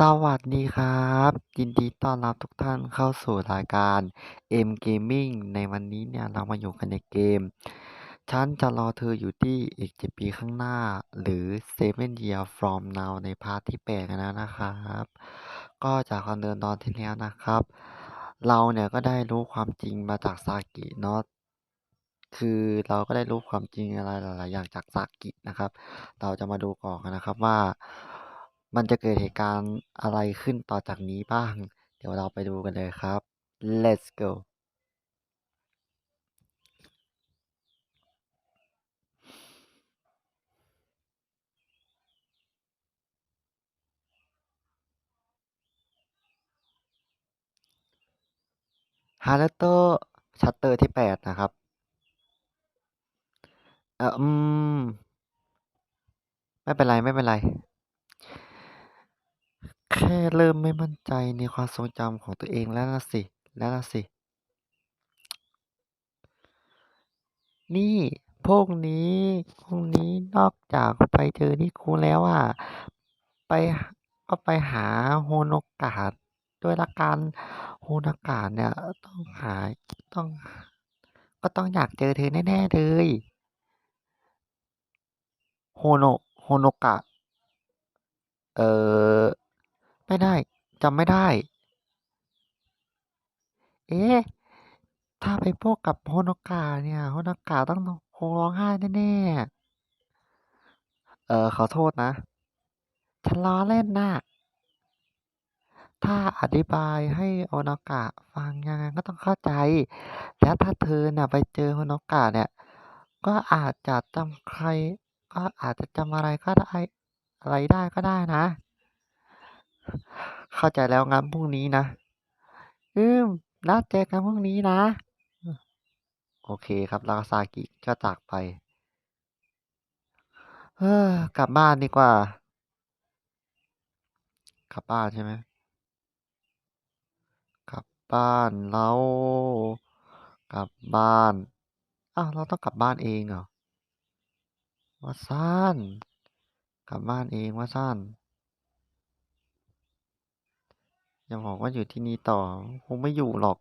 สวัสดีครับ ยินดีต้อนรับทุกท่านเข้าสู่รายการ M Gaming ในวันนี้เนี่ยเรามาอยู่กันในเกม ฉันจะรอเธออยู่ที่อีก7ปีข้างหน้า หรือ Seven Year from Now ในพาร์ทที่8กันแล้วนะครับ ก็จากความเดินตอนที่แล้วนะครับ เราเนี่ยก็ได้รู้ความจริงมาจากซากิเนาะคือเราก็ได้รู้ความจริงอะไรหลายๆอย่างจากซากินะครับ เราจะมาดูก่อนนะครับว่า มันจะเกิดเหตุการณ์อะไรขึ้นต่อจากนี้บ้าง เดี๋ยวเราไปดูกันเลยครับ let's go ฮาร์เตอร์ชัตเตอร์ที่8นะครับเอออืม ไม่เป็นไร ไม่เป็นไร แค่เริ่มไม่มั่นใจในความทรงจำของตัวเองแล้วล่ะสิ แล้วล่ะสิ นี่พวกนี้พวกนี้นอกจากไปเจอนิคุแล้วอะ ไปก็ไปหาโฮโนกะด้วยละกันโฮโนกะเนี่ยต้องหาต้อง ก็ต้องอยากเจอเธอแน่ๆเลยโฮโนโฮโนกะ เอ่อ ไม่ได้จำไม่ได้ เอ๊ะ ถ้าไปพบกับโฮโนกะเนี่ยโฮโนกะต้องคงร้องไห้แน่ๆ เออขอโทษนะ ฉันล้อเล่นน่ะถ้าอธิบายให้โฮโนกะฟังยังไงก็ต้องเข้าใจ แล้วถ้าเธอน่ะไปเจอโฮโนกะเนี่ย ก็อาจจะจำใคร ก็อาจจะจำอะไรก็ได้ อะไรได้ก็ได้นะ เข้าใจแล้วงั้นพรุ่งนี้นะ อืมนัดเจอกันพรุ่งนี้นะ โอเคครับล้วซากิก็จากไปเฮ้อกลับบ้านดีกว่า กลับบ้านใช่ไหมกลับบ้านแล้ว กลับบ้าน อ้าวเราต้องกลับบ้านเองเหรอ?ว่าซั้นกลับบ้านเองว่าซั้น อย่าบอกว่าอยู่ที่นี่ต่อ คงไม่อยู่หรอก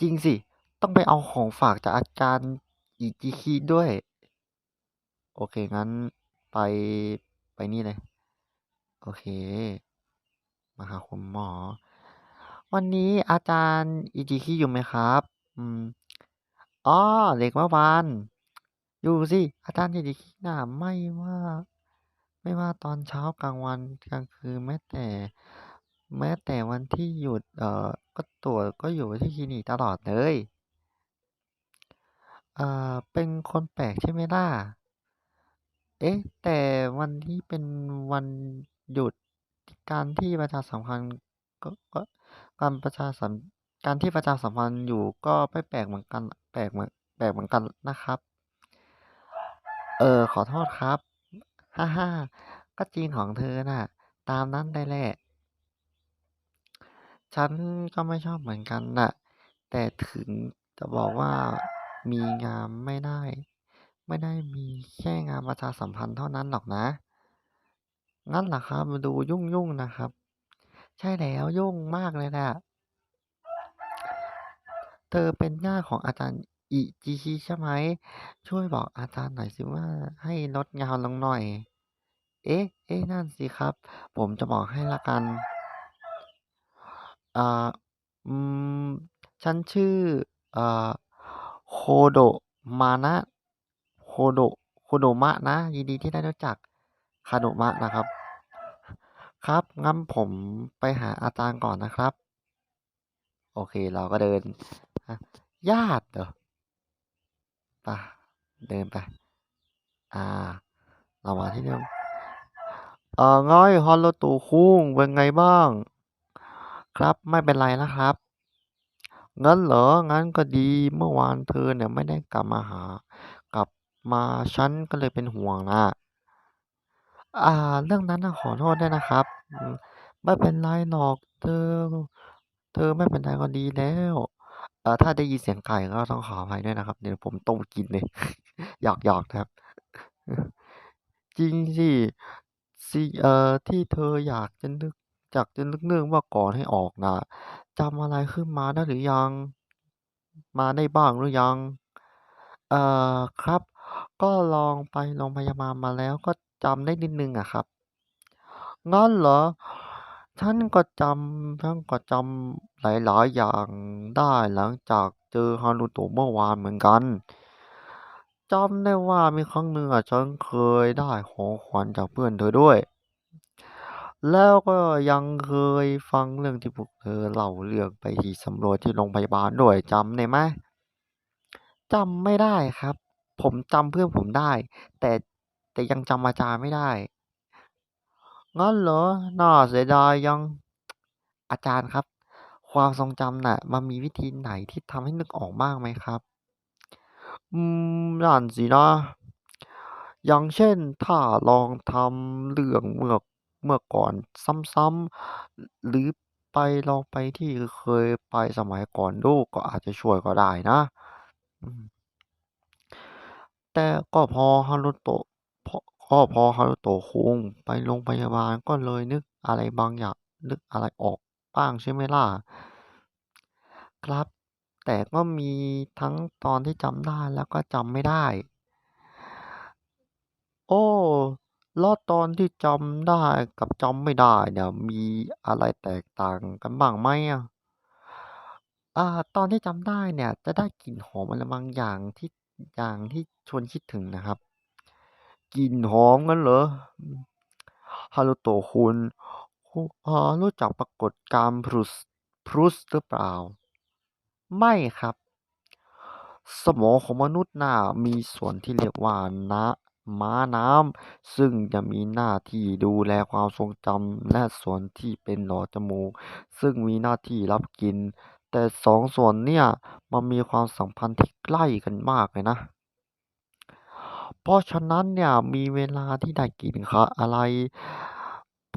จริงสิ ต้องไปเอาของฝากจากอาจารย์อิจิคิด้วย โอเค งั้นไปไปนี่เลย โอเค มาหาคุณหมอ วันนี้อาจารย์อิจิคิอยู่ไหมครับ?อืมอ๋อเด็กเมื่อวาน อยู่สิ อาจารย์อิจิคิน่ะไม่ว่า ไม่ว่าตอนเช้ากลางวันกลางคืนแม้แต่ แม้แต่วันที่หยุดเอ่อก็ตรวจก็อยู่ที่คลินิกตลอดเลยอ่าเป็นคนแปลกใช่ไหมล่ะ?เอ๊ะ แต่วันนี้เป็นวันหยุดการที่ประชาสัมพันธ์ก็ก็การประชาสัมการที่ประชาสัมพันธ์อยู่ก็ไม่แปลกเหมือนกันแปลกเหมือนแปลกเหมือนกันนะครับ เออขอโทษครับ ฮ่าๆก็จริงของเธอน่ะ ตามนั้นเลยแหละ ฉันก็ไม่ชอบเหมือนกันน่ะ แต่ถึงจะบอกว่ามีงานไม่ได้ ไม่ได้มีแค่งานประชาสัมพันธ์เท่านั้นหรอกนะ งั้นเหรอครับ?มันดูยุ่งๆนะครับ ใช่แล้วยุ่งมากเลยแหละเธอเป็นญาติของอาจารย์ อิจิคิใช่ไหม?ช่วยบอกอาจารย์หน่อยสิว่าให้ลดงาลงหน่อย เอ๊ะ เอ๊ะ นั่นสิครับ ผมจะบอกให้ล้วกัน อ่า อืม ฉันชื่อ อ่า โคโดมานะ โคโด โคโดมะนะ ยินดีที่ได้รู้จัก คาโดมะนะครับ ครับงั้นผมไปหาอาจารย์ก่อนนะครับ โอเค เราก็เดินญาติเหรอ? ไปเดินไป อ่า เรามาที่เดิมเอ่อไงฮารุโตะคุงเป็นไงบ้าง?ครับไม่เป็นไรแล้วครับงั้นเหรอ?งั้นก็ดีเมื่อวานเธอเนี่ยไม่ได้กลับมาหา กลับมาฉันก็เลยเป็นห่วงน่ะอ่า เรื่องนั้นนะขอโทษด้วยนะครับ ไม่เป็นไรหรอกเธอ เธอไม่เป็นไรก็ดีแล้ว เอ่อถ้าได้ยินเสียงไก่ก็ต้องขออภัยด้วยนะครับ เดี๋ยวผมต้มกินเลย หยอกๆนะครับ จริงสิสิ่งเอ่อที่เธออยากจะนึกอยากจะนึกๆว่าก่อนให้ออกนะจำอะไรขึ้นมาได้หรือยัง?มาได้บ้างหรือยัง?เอ่อครับ ก็ลองไปโรงพยาบาลมาแล้วก็จำได้นิดนึงอะครับงั้นเหรอ? ฉันก็จำ ฉันก็จำหลาย ๆ อย่างได้หลังจากเจอ Haruto เมื่อวานเหมือนกัน จำได้ว่ามีครั้งหนึ่งอะฉันเคยได้ของขวัญจากเพื่อนเธอด้วย แล้วก็ยังเคยฟังเรื่องที่พวกเธอเล่าเรื่องไปที่สำรวจที่โรงพยาบาลด้วยจำได้ไหม?จำไม่ได้ครับ ผมจำเพื่อนผมได้ แต่แต่ยังจำอาจารย์ไม่ได้ งั้นเหรอ?น่าเสียดายจัง อาจารย์ครับ ความทรงจำน่ะ มันมีวิธีไหนที่ทำให้นึกออกบ้างไหมครับ?อืมนั่นสินะ อย่างเช่น ถ้าลองทำเรื่องเมื่อเมื่อก่อนซ้ำๆ หรือไปลองไปที่เคยไปสมัยก่อนดูก็อาจจะช่วยก็ได้นะอืมแต่ก็พอ Haruto พอ ก็พอ Haruto คุงไปโรงพยาบาลก็เลยนึกอะไรบางอย่างนึกอะไรออกบ้างใช่ไหมล่ะ?ครับ แต่ก็มีทั้งตอนที่จำได้แล้วก็จำไม่ได้ โอ้ล้วตอนที่จำได้กับจำไม่ได้เนี่ยมีอะไรแตกต่างกันบ้างไหมอะ?อ่าตอนที่จำได้เนี่ยจะได้กลิ่นหอมอะไรบางอย่างที่อย่างที่ชวนคิดถึงนะครับ กลิ่นหอมงั้นเหรอ?อืม Haruto คุณคุเอ่อรู้จักปรากฏการณ์ Proust Proust หรือเปล่า?ไม่ครับ สมองของมนุษย์น่ะมีส่วนที่เรียกว่าน้าม้าน้ำซึ่งจะมีหน้าที่ดูแลความทรงจำและส่วนที่เป็นหลอดจมูก ซึ่งมีหน้าที่รับกลิ่นแต่2ส่วนเนี่ย มันมีความสัมพันธ์ที่ใกล้กันมากเลยนะ เพราะฉะนั้นเนี่ยมีเวลาที่ได้กินคอะไร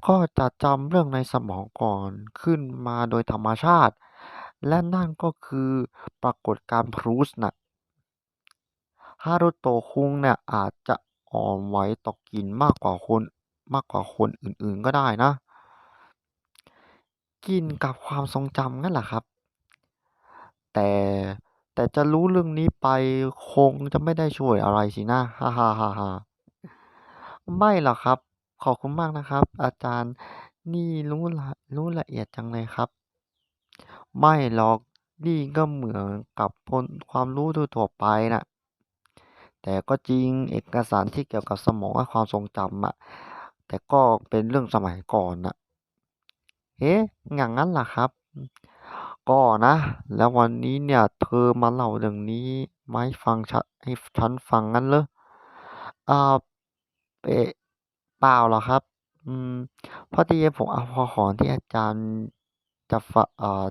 ก็จะจำเรื่องในสมองก่อนขึ้นมาโดยธรรมชาติ และนั่นก็คือปรากฏการณ์ Proust น่ะ Haruto คุงเนี่ยอาจจะอ่อนไหวต่อกลิ่นมากกว่าคนมากกว่าคนอื่นๆก็ได้นะ กินกับความทรงจำงั้นเหรอครับ?แต่ แต่จะรู้เรื่องนี้ไปคงจะไม่ได้ช่วยอะไรสินะฮ่าๆๆๆไม่หรอกครับ ขอบคุณมากนะครับ อาจารย์นี่รู้ละรู้ละเอียดจังเลยครับ ไม่หรอกนี่ก็เหมือนกับพลความรู้ทั่วไปน่ะแต่ก็จริงเอกสารที่เกี่ยวกับสมองและความทรงจำอะแต่ก็เป็นเรื่องสมัยก่อนนะเอ๊ะอย่างงั้นเหรอครับ? อืมก็นะ แล้ววันนี้เนี่ย เธอมาเล่าเรื่องนี้มาให้ฟังชให้ฉันฟังงั้นเหรอ?อ่าเอ๊ะเปล่าหรอกครับ อืม พอดีผมเอาพอของที่อาจารย์จะฝะอ่า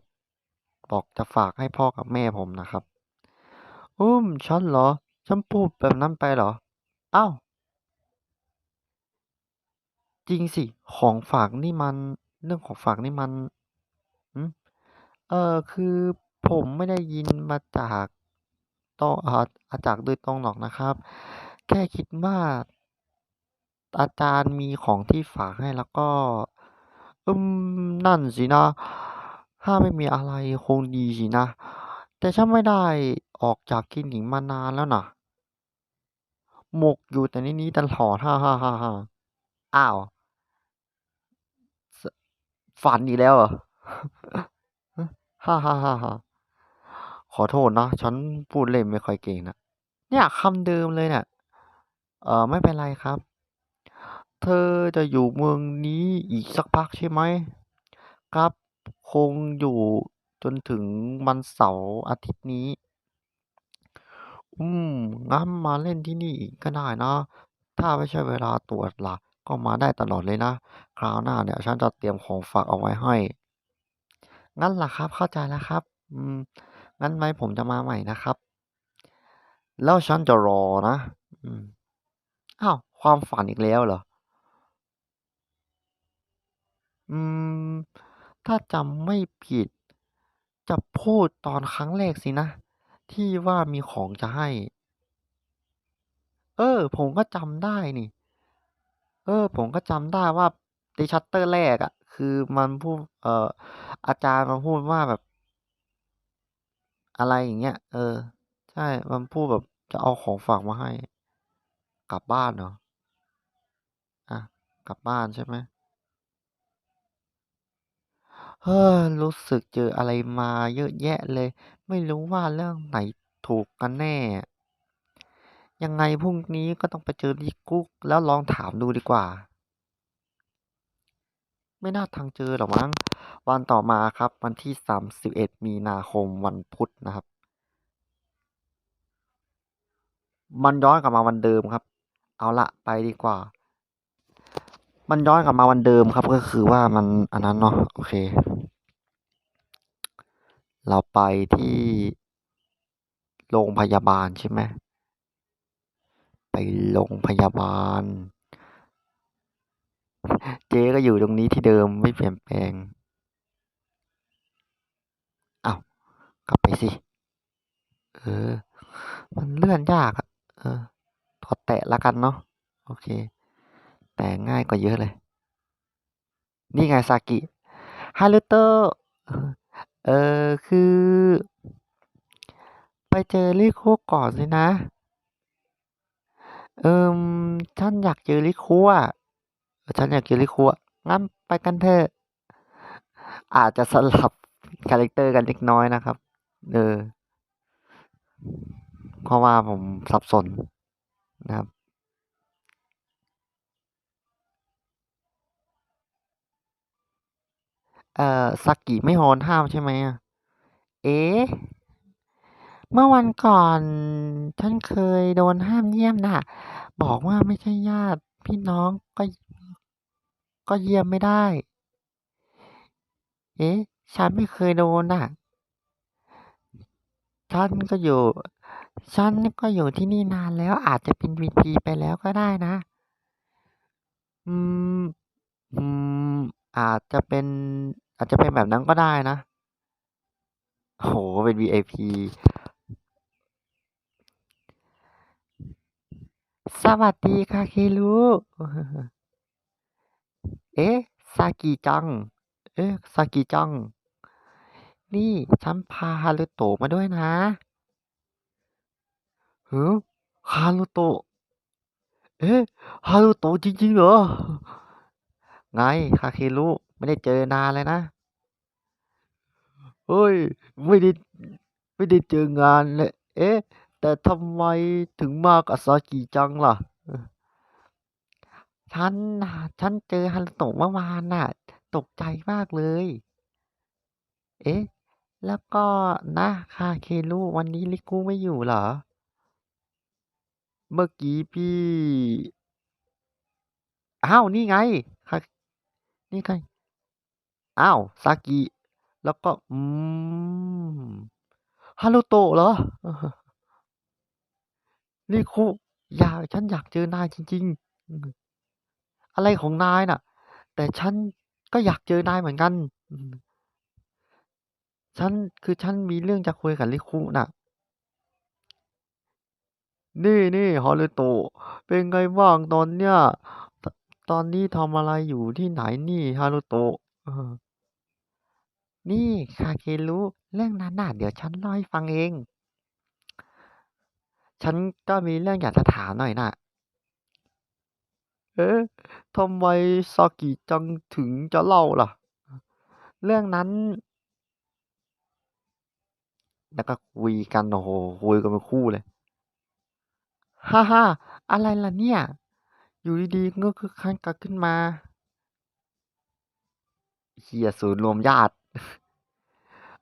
บอกจะฝากให้พ่อกับแม่ผมนะครับ อืม ฉันเหรอ?ฉันพูดแบบนั้นไปเหรอ?อ้าว จริงสิ ของฝากนี่มัน เรื่องของฝากนี่มันหือ เอ่อ คือผมไม่ได้ยินมาจากตอ่า อา จากโดยตรงหรอกนะครับ แค่คิดว่า อาจารย์มีของที่ฝากให้ แล้วก็ อืม นั่นสินะ ถ้าไม่มีอะไรคงดีสินะ แต่ฉันไม่ได้ออกจากคลินิกมานานแล้วน่ะ หมกอยู่แต่ในนี้ตลอดฮ่าๆๆ ๆ อ้าว ส ฝันอีกแล้วเหรอ? ฮะฮ่าๆๆๆขอโทษนะฉันพูดเล่นไม่ค่อยเก่งนะเนี่ยคำเดิมเลยเนี่ยเอ่อไม่เป็นไรครับ เธอจะอยู่เมืองนี้อีกสักพักใช่ไหม?ครับ คงอยู่จนถึงวันเสาร์อาทิตย์นี้ อืมงั้นมาเล่นที่นี่อีกก็ได้นะ ถ้าไม่ใช่เวลาตรวจล่ะ ก็มาได้ตลอดเลยนะ คราวหน้าเนี่ย ฉันจะเตรียมของฝากเอาไว้ให้ งั้นเหรอครับ?เข้าใจแล้วครับ อืม งั้นไว้ผมจะมาใหม่นะครับ แล้วฉันจะรอนะอืมอ้าวความฝันอีกแล้วเหรอ?อืม ถ้าจำไม่ผิด จะพูดตอนครั้งแรกสินะ ที่ว่ามีของจะให้ เออ ผมก็จำได้นี่ เออ ผมก็จำได้ว่า ใน chapter แรกอะคือมันพูดเอ่ออาจารย์มันพูดว่าแบบ อะไรอย่างเงี้ย เออ ใช่ มันพูดแบบจะเอาของฝากมาให้ กลับบ้านเหรอ?อากลับบ้านใช่ไหม?เฮ้อรู้สึกเจออะไรมาเยอะแยะเลย ไม่รู้ว่าเรื่องไหนถูกกันแน่ ยังไงพรุ่งนี้ก็ต้องไปเจอที่คุกแล้วลองถามดูดีกว่า ไม่น่าทางเจอหรอกมั้ง วันต่อมาครับ วันที่ 31 มีนาคมวันพุธนะครับ มันย้อนกลับมาวันเดิมครับ เอาละไปดีกว่า มันย้อนกลับมาวันเดิมครับก็คือว่ามันอันนั้นเนาะโอเค เราไปที่โรงพยาบาลใช่ไหม?ไปโรงพยาบาล เจ๊ก็อยู่ตรงนี้ที่เดิมไม่เปลี่ยนแปลงเอ้ากลับไปสิ เออ มันเลื่อนยากอะเออขอแตะล้วกันเนาะโอเค แตะง่ายกว่าเยอะเลย นี่ไงซากิ Haruto เออเออคือ ไปเจอริคุก่อนสินะ เอ่อฉันอยากเจอริคุอะ ฉันอยากเจอริคุอะงั้นไปกันเถอะอาจจะสลับคาแรกเตอร์กันเล็กน้อยนะครับเออเพราะว่าผมสับสนนะครับเอ่อซากิไม่โดนห้ามใช่ไหมอะ?เอ๊เมื่อวันก่อนฉันเคยโดนห้ามเยี่ยมนะบอกว่าไม่ใช่ญาติพี่น้องก็ ก็เยี่ยมไม่ได้ เอ๊ะ ฉันไม่เคยโดนน่ะ ฉันก็อยู่ ฉันก็อยู่ที่นี่นานแล้วอาจจะเป็น VP ไปแล้วก็ได้นะ อืม อืม อาจจะเป็น อาจจะเป็นแบบนั้นก็ได้นะโอ้โฮเป็น VIP สวัสดีค่ะ Kiru เอ๊ะซากิจัง เอ๊ะซากิจัง นี่ฉันพา Haruto มาด้วยนะหือ Haruto เอ๊ะ Haruto จริงๆเหรอ?ไง Kakeru ไม่ได้เจอนานเลยนะ เฮ้ย ไม่ได้ไม่ได้เจองานเลย เอ๊ะ แต่ทำไมถึงมากับซากิจังล่ะ? ฉันน่ะ ฉันเจอ Haruto เมื่อวานน่ะ ตกใจมากเลย เอ๊ะ แล้วก็นะ Kakeru วันนี้ริคุไม่อยู่เหรอ?เมื่อกี้พี่ อ้าว นี่ไงคานี่ไง อ้าว ซากิ แล้วก็ อืม Haruto เหรอ?ริคุอยากฉันอยากเจอนายจริง ๆ อะไรของนายน่ะ แต่ฉันก็อยากเจอนายเหมือนกัน ฉันคือฉันมีเรื่องจะคุยกับริคุน่ะ นี่ๆ Haruto เป็นไงบ้างตอนเนี้ย ตอนนี้ทำอะไรอยู่ที่ไหนนี่ Haruto? เออนี่ Kakeru เรื่องนั้นน่ะเดี๋ยวฉันเล่าให้ฟังเอง ฉันก็มีเรื่องอยากจะถามหน่อยน่ะ เอ๊ะ ทำไมซากิจังถึงจะเล่าล่ะ?เรื่องนั้น แล้วก็คุยกันโอ้โฮคุยกันเป็นคู่เลย ฮ่าๆอะไรล่ะเนี่ย อยู่ดีๆก็คึกคักกันขึ้นมาเหี้ยศูนย์รวมญาติ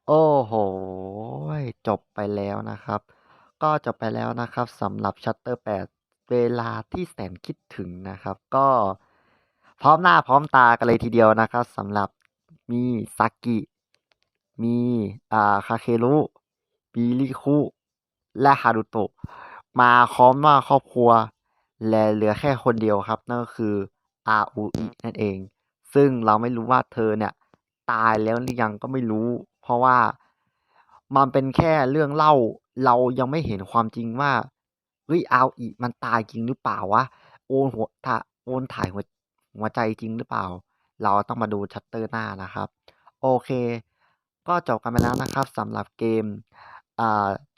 โอ้โฮจบไปแล้วนะครับ ก็จบไปแล้วนะครับสำหรับ chapter 8เวลาที่แสนคิดถึงนะครับ ก็ พร้อมหน้าพร้อมตากันเลยทีเดียวนะครับสำหรับมีซากิ มีอ่า Kakeru มีริคุและ Haruto มาพร้อมหน้าครอบครัว และเหลือแค่คนเดียวครับ นั่นก็คือ Aoi นั่นเอง ซึ่งเราไม่รู้ว่าเธอเนี่ย ตายแล้วหรือยังก็ไม่รู้ เพราะว่ามันเป็นแค่เรื่องเล่า เรายังไม่เห็นความจริงว่าเฮ้ย Aoi มันตายจริงหรือเปล่าวะ?โอนหัวถโอนถ่ายหัว หัวใจจริงหรือเปล่า เราต้องมาดูชัตเตอร์หน้านะครับ โอเค ก็จบกันไปแล้วนะครับสำหรับเกม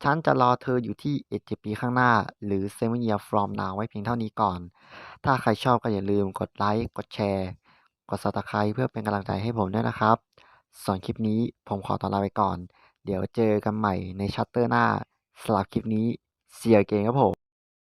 ฉันจะรอเธออยู่ที่ 7 ปีข้างหน้า หรือ Seven Year from Now ไว้เพียงเท่านี้ก่อน ถ้าใครชอบก็อย่าลืมกดไลค์ กดแชร์ กด Subscribe เพื่อเป็นกำลังใจให้ผมด้วยนะครับส่วนคลิปนี้ผมขอตัวลาไปก่อน เดี๋ยวเจอกันใหม่ในชัตเตอร์หน้าสำหรับคลิปนี้ See you again ครับผม